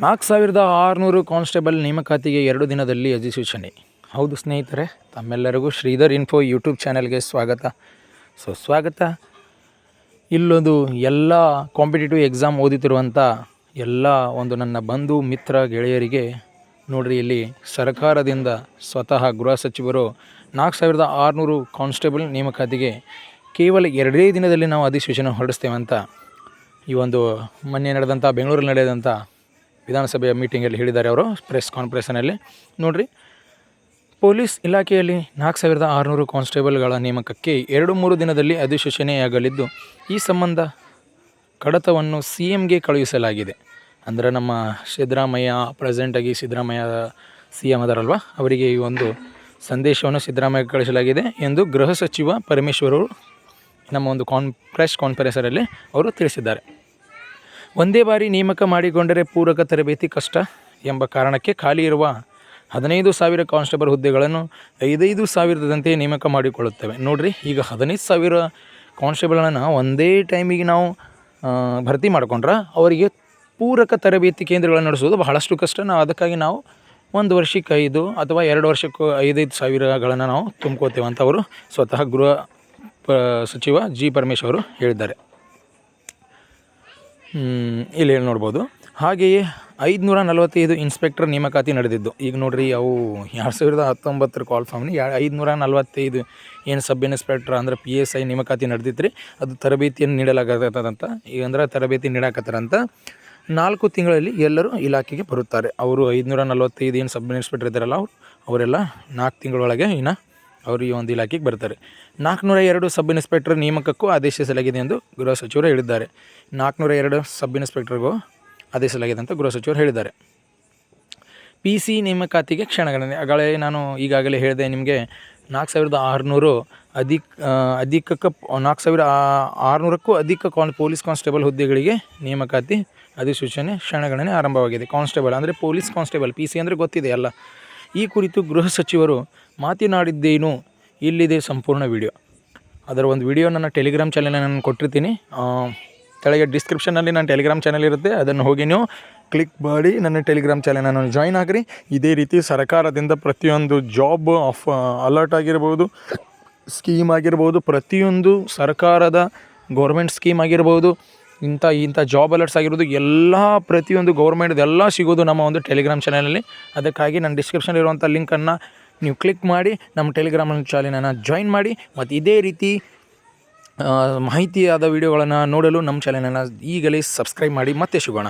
ನಾಲ್ಕು ಸಾವಿರದ ಆರುನೂರು ಕಾನ್ಸ್ಟೇಬಲ್ ನೇಮಕಾತಿಗೆ ಎರಡು ದಿನದಲ್ಲಿ ಅಧಿಸೂಚನೆ. ಹೌದು ಸ್ನೇಹಿತರೆ, ತಮ್ಮೆಲ್ಲರಿಗೂ ಶ್ರೀಧರ್ ಇನ್ಫೋ ಯೂಟ್ಯೂಬ್ ಚಾನೆಲ್ಗೆ ಸ್ವಾಗತ. ಸೊ, ಸ್ವಾಗತ. ಇಲ್ಲೊಂದು ಎಲ್ಲ ಕಾಂಪಿಟೇಟಿವ್ ಎಕ್ಸಾಮ್ ಓದುತ್ತಿರುವಂಥ ಎಲ್ಲ ಒಂದು ನನ್ನ ಬಂಧು, ಮಿತ್ರ, ಗೆಳೆಯರಿಗೆ ನೋಡಿರಿ ಇಲ್ಲಿ ಸರ್ಕಾರದಿಂದ ಸ್ವತಃ ಗೃಹ ಸಚಿವರು ನಾಲ್ಕು ಸಾವಿರದ ಆರುನೂರು ಕಾನ್ಸ್ಟೇಬಲ್ ನೇಮಕಾತಿಗೆ ಕೇವಲ ಎರಡೇ ದಿನದಲ್ಲಿ ನಾವು ಅಧಿಸೂಚನೆ ಹೊರಡಿಸ್ತೇವೆ ಅಂತ ಈ ಒಂದು ಮೊನ್ನೆ ನಡೆದಂಥ ಬೆಂಗಳೂರಲ್ಲಿ ನಡೆದಂಥ ವಿಧಾನಸಭೆಯ ಮೀಟಿಂಗಲ್ಲಿ ಹೇಳಿದ್ದಾರೆ ಅವರು ಪ್ರೆಸ್ ಕಾನ್ಫರೆನ್ಸ್ನಲ್ಲಿ ನೋಡಿರಿ, ಪೊಲೀಸ್ ಇಲಾಖೆಯಲ್ಲಿ ನಾಲ್ಕು ಸಾವಿರದ ಆರುನೂರು ಕಾನ್ಸ್ಟೇಬಲ್ಗಳ ನೇಮಕಕ್ಕೆ ಎರಡು ಮೂರು ದಿನದಲ್ಲಿ ಅಧಿಸೂಚನೆಯಾಗಲಿದ್ದು, ಈ ಸಂಬಂಧ ಕಡತವನ್ನು ಸಿ ಎಂಗೆ ಕಳುಹಿಸಲಾಗಿದೆ. ಅಂದರೆ ನಮ್ಮ ಸಿದ್ದರಾಮಯ್ಯ ಪ್ರೆಸೆಂಟಾಗಿ ಸಿದ್ದರಾಮಯ್ಯ ಸಿ ಎಂ ಅದರಲ್ವ, ಅವರಿಗೆ ಈ ಒಂದು ಸಂದೇಶವನ್ನು ಸಿದ್ದರಾಮಯ್ಯ ಕಳಿಸಲಾಗಿದೆ ಎಂದು ಗೃಹ ಸಚಿವ ಪರಮೇಶ್ವರ್ ನಮ್ಮ ಒಂದು ಕಾನ್ ಪ್ರೆಸ್ ಕಾನ್ಫರೆನ್ಸರಲ್ಲಿ ಅವರು ತಿಳಿಸಿದ್ದಾರೆ. ಒಂದೇ ಬಾರಿ ನೇಮಕ ಮಾಡಿಕೊಂಡರೆ ಪೂರಕ ತರಬೇತಿ ಕಷ್ಟ ಎಂಬ ಕಾರಣಕ್ಕೆ ಖಾಲಿ ಇರುವ ಹದಿನೈದು ಸಾವಿರ ಕಾನ್ಸ್ಟೇಬಲ್ ಹುದ್ದೆಗಳನ್ನು ಐದೈದು ಸಾವಿರದಂತೆ ನೇಮಕ ಮಾಡಿಕೊಳ್ಳುತ್ತೇವೆ. ನೋಡಿರಿ, ಈಗ ಹದಿನೈದು ಸಾವಿರ ಕಾನ್ಸ್ಟೇಬಲ್ಗಳನ್ನು ಒಂದೇ ಟೈಮಿಗೆ ನಾವು ಭರ್ತಿ ಮಾಡಿಕೊಂಡ್ರೆ ಅವರಿಗೆ ಪೂರಕ ತರಬೇತಿ ಕೇಂದ್ರಗಳನ್ನು ನಡೆಸೋದು ಬಹಳಷ್ಟು ಕಷ್ಟ. ನಾವು ಅದಕ್ಕಾಗಿ ನಾವು ಒಂದು ವರ್ಷಕ್ಕೆ ಐದು ಅಥವಾ ಎರಡು ವರ್ಷಕ್ಕೂ ಐದೈದು ಸಾವಿರಗಳನ್ನು ನಾವು ತುಂಬ್ಕೋತೇವೆ ಅಂತ ಅವರು ಸ್ವತಃ ಗೃಹ, ಪ, ಸಚಿವ ಜಿ. ಪರಮೇಶ್ವರ್ ಹೇಳಿದ್ದಾರೆ. ಇಲ್ಲಿ ಹೇಳಿ ನೋಡ್ಬೋದು. ಹಾಗೆಯೇ ಐದುನೂರ ನಲವತ್ತೈದು ಇನ್ಸ್ಪೆಕ್ಟರ್ ನೇಮಕಾತಿ ನಡೆದಿದ್ದು. ಈಗ ನೋಡ್ರಿ, ಅವು ಎರಡು ಸಾವಿರದ ಹತ್ತೊಂಬತ್ತರ ಕಾಲ್ ಫಾರ್ಮ್ನಿ ಐದುನೂರ ನಲವತ್ತೈದು ಏನು ಸಬ್ ಇನ್ಸ್ಪೆಕ್ಟರ್ ಅಂದ್ರೆ ಪಿ ಎಸ್ ಐ ನೇಮಕಾತಿ ನಡೆದಿತ್ತು ರೀ ಅದು ತರಬೇತಿಯನ್ನು ನೀಡಲಾಗತ್ತದಂತ ಈಗ ಅಂದ್ರೆ ತರಬೇತಿ ನೀಡಾಕತ್ತಾರಂತ ನಾಲ್ಕು ತಿಂಗಳಲ್ಲಿ ಎಲ್ಲರೂ ಇಲಾಖೆಗೆ ಬರುತ್ತಾರೆ. ಅವರು ಐದುನೂರ ನಲವತ್ತೈದು ಏನು ಸಬ್ ಇನ್ಸ್ಪೆಕ್ಟರ್ ಇದ್ದಾರಲ್ಲ ಅವರು, ಅವರೆಲ್ಲ ನಾಲ್ಕು ತಿಂಗಳೊಳಗೆ ಇನ್ನು ಅವರು ಈ ಒಂದು ಇಲಾಖೆಗೆ ಬರ್ತಾರೆ. ನಾಲ್ಕುನೂರ ಎರಡು ಸಬ್ ಇನ್ಸ್ಪೆಕ್ಟರ್ ನೇಮಕಕ್ಕೂ ಆದೇಶಿಸಲಾಗಿದೆ ಎಂದು ಗೃಹ ಸಚಿವರು ಹೇಳಿದ್ದಾರೆ. ನಾಲ್ಕುನೂರ ಎರಡು ಸಬ್ ಇನ್ಸ್ಪೆಕ್ಟರ್ಗೂ ಆದೇಶಿಸಲಾಗಿದೆ ಅಂತ ಗೃಹ ಸಚಿವರು ಹೇಳಿದ್ದಾರೆ. ಪಿ ಸಿ ನೇಮಕಾತಿಗೆ ಕ್ಷಣಗಣನೆ. ಆಗಲೇ ನಾನು ಈಗಾಗಲೇ ಹೇಳಿದೆ ನಿಮಗೆ ನಾಲ್ಕು ಸಾವಿರದ ಆರುನೂರು ಅಧಿಕ ಅಧಿಕಕ್ಕೆ ನಾಲ್ಕು ಸಾವಿರ ಆರುನೂರಕ್ಕೂ ಅಧಿಕ ಕಾನ್, ಪೊಲೀಸ್ ಕಾನ್ಸ್ಟೇಬಲ್ ಹುದ್ದೆಗಳಿಗೆ ನೇಮಕಾತಿ ಅಧಿಸೂಚನೆ ಕ್ಷಣಗಣನೆ ಆರಂಭವಾಗಿದೆ. ಕಾನ್ಸ್ಟೇಬಲ್ ಅಂದರೆ ಪೊಲೀಸ್ ಕಾನ್ಸ್ಟೇಬಲ್. ಪಿ ಸಿ ಅಂದರೆ ಗೊತ್ತಿದೆ ಅಲ್ಲ. ಈ ಕುರಿತು ಗೃಹ ಸಚಿವರು ಮಾತನಾಡಿದ್ದೇನು ಇಲ್ಲಿದೆ ಸಂಪೂರ್ಣ ವಿಡಿಯೋ. ಅದರ ಒಂದು ವಿಡಿಯೋ ನನ್ನ ಟೆಲಿಗ್ರಾಮ್ ಚಾನಲ್ ನಾನು ಕೊಟ್ಟಿರ್ತೀನಿ. ಕೆಳಗೆ ಡಿಸ್ಕ್ರಿಪ್ಷನಲ್ಲಿ ನನ್ನ ಟೆಲಿಗ್ರಾಮ್ ಚಾನಲ್ ಇರುತ್ತೆ. ಅದನ್ನು ಹೋಗಿ ನೀವು ಕ್ಲಿಕ್ ಮಾಡಿ ನನ್ನ ಟೆಲಿಗ್ರಾಮ್ ಚಾನಲನ್ನು ಜಾಯ್ನ್ ಆಗಿರಿ. ಇದೇ ರೀತಿ ಸರ್ಕಾರದಿಂದ ಪ್ರತಿಯೊಂದು ಜಾಬ್ ಆಫ್ ಅಲರ್ಟ್ ಆಗಿರ್ಬೋದು ಸ್ಕೀಮ್ ಆಗಿರ್ಬೋದು, ಪ್ರತಿಯೊಂದು ಸರ್ಕಾರದ ಗೌರ್ಮೆಂಟ್ ಸ್ಕೀಮ್ ಆಗಿರ್ಬೋದು, ಇಂಥ ಇಂಥ ಜಾಬ್ ಅಲರ್ಟ್ಸ್ ಆಗಿರೋದು ಎಲ್ಲ ಪ್ರತಿಯೊಂದು ಗೌರ್ಮೆಂಟ್ದು ಎಲ್ಲ ಸಿಗೋದು ನಮ್ಮ ಒಂದು ಟೆಲಿಗ್ರಾಮ್ ಚಾನಲಲ್ಲಿ ಅದಕ್ಕಾಗಿ ನನ್ನ ಡಿಸ್ಕ್ರಿಪ್ಷನ್ ಇರುವಂಥ ಲಿಂಕನ್ನು ನೀವು ಕ್ಲಿಕ್ ಮಾಡಿ, ನಮ್ಮ ಟೆಲಿಗ್ರಾಮ್ ಚಾನಲನ್ನು ಜಾಯಿನ್ ಮಾಡಿ, ಮತ್ತು ಇದೇ ರೀತಿ ಮಾಹಿತಿಯಾದ ವಿಡಿಯೋಗಳನ್ನು ನೋಡಲು ನಮ್ಮ ಚಾನಲನ್ನು ಈಗಲೇ ಸಬ್ಸ್ಕ್ರೈಬ್ ಮಾಡಿ ಮತ್ತೆ ಸಿಗೋಣ.